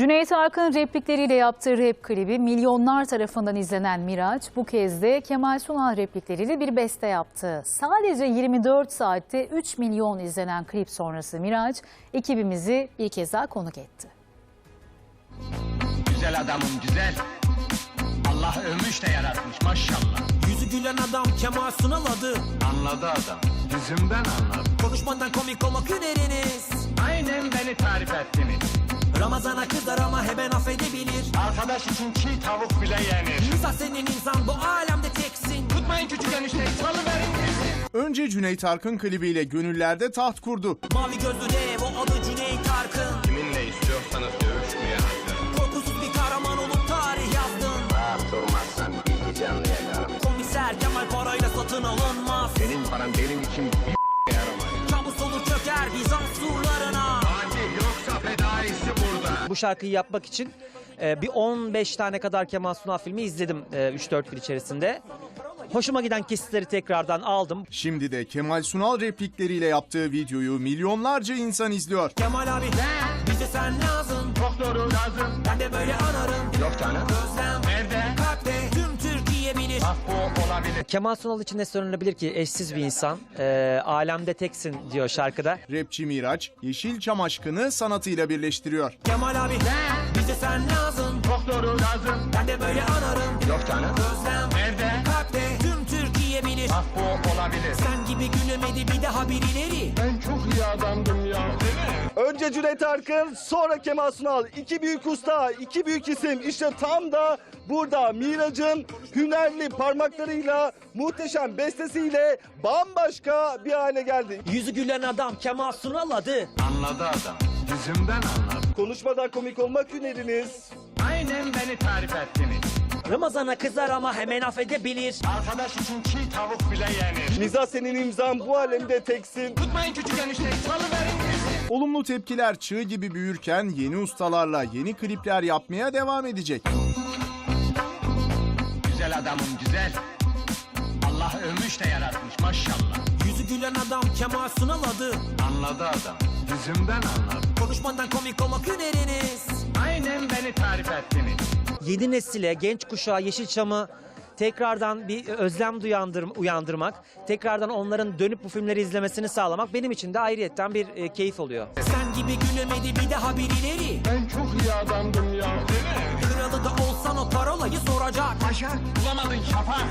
Cüneyt Arkın replikleriyle yaptığı rap klibi milyonlar tarafından izlenen Miraç bu kez de Kemal Sunal replikleriyle bir beste yaptı. Sadece 24 saatte 3 milyon izlenen klip sonrası Miraç ekibimizi bir kez daha konuk etti. Güzel adamım güzel. Allah övmüş de yaratmış maşallah. Yüzü gülen adam Kemal Sunal adı Anladı adam. Yüzümden anladı. Konuşmadan komik olmak hüneriniz Aynen beni tarif ettiniz. Ramazana kızar ama hemen affedebilir Arkadaş için çiğ tavuk bile yenir. İnsan senin insan bu alemde teksin Tutmayın küçük enişteyi salıverin gitsin. Önce Cüneyt Arkın klibiyle gönüllerde taht kurdu. Mavi gözlü dev o adı Cüneyt Arkın Kiminle istiyorsanız dövüşmeye hazırım. Korkusuz bir kahraman olup tarih yazdın Rahat durmazsan iki canlı yakarım. Komiser Kemal parayla satın alınmaz Senin paran benim için Bu şarkıyı yapmak için e, bir 15 tane kadar Kemal Sunal filmi izledim e, 3-4 yıl içerisinde. Hoşuma giden kesitleri tekrardan aldım. Şimdi de Kemal Sunal replikleriyle yaptığı videoyu milyonlarca insan izliyor. Kemal abi bize sen lazım Çok doğru lazım. Ben de böyle anarım Yok canım. Olabilir. Kemal Sunal için ne söylenebilir ki? Eşsiz bir insan. E, alemde teksin diyor şarkıda. Rapçi Miraç, Yeşilçam aşkını sanatıyla birleştiriyor. Kemal abi bize sen lazım Çok doğru lazım. Ben de böyle anarım Yok canım. Özlem Nerede? kalpte tüm Türkiye bilir bu olabilir. Sen gibi gülemedi bir daha birileri Ben çok iyi adamdım ya. Önce Cüneyt Arkın, sonra Kemal Sunal. İki büyük usta, iki büyük isim. İşte tam da burada Miraç'ın hünerli parmaklarıyla, muhteşem bestesiyle bambaşka bir hale geldi. Yüzü gülen adam Kemal Sunal adı Anladı adam. Yüzümden anladı. Konuşmadan komik olmak hüneriniz. Aynen beni tarif ettiniz. Ramazana kızar ama hemen affedebilir Arkadaş için çiğ tavuk bile yenir. Niza senin imzan bu alemde teksin. Tutmayın küçük enişteyi salıverin. Olumlu tepkiler çığ gibi büyürken yeni ustalarla yeni klipler yapmaya devam edecek. Güzel adamım güzel. Allah övmüş de yaratmış maşallah. Yüzü gülen adam Kemal Sunal adı Anladı adam. Yüzümden anladı. Konuşmadan komik olmak hüneriniz Aynen beni tarif ettiniz. Yeni nesile, genç kuşağa Yeşilçam'ı tekrardan bir özlem duyandır, uyandırmak, tekrardan onların dönüp bu filmleri izlemesini sağlamak benim için de ayrıyetten bir e, keyif oluyor. Sen gibi gülemedi bir daha birileri Ben çok iyi adamdım ya. Kralı da olsan o parolayı soracak Paşa bulamadın şafak.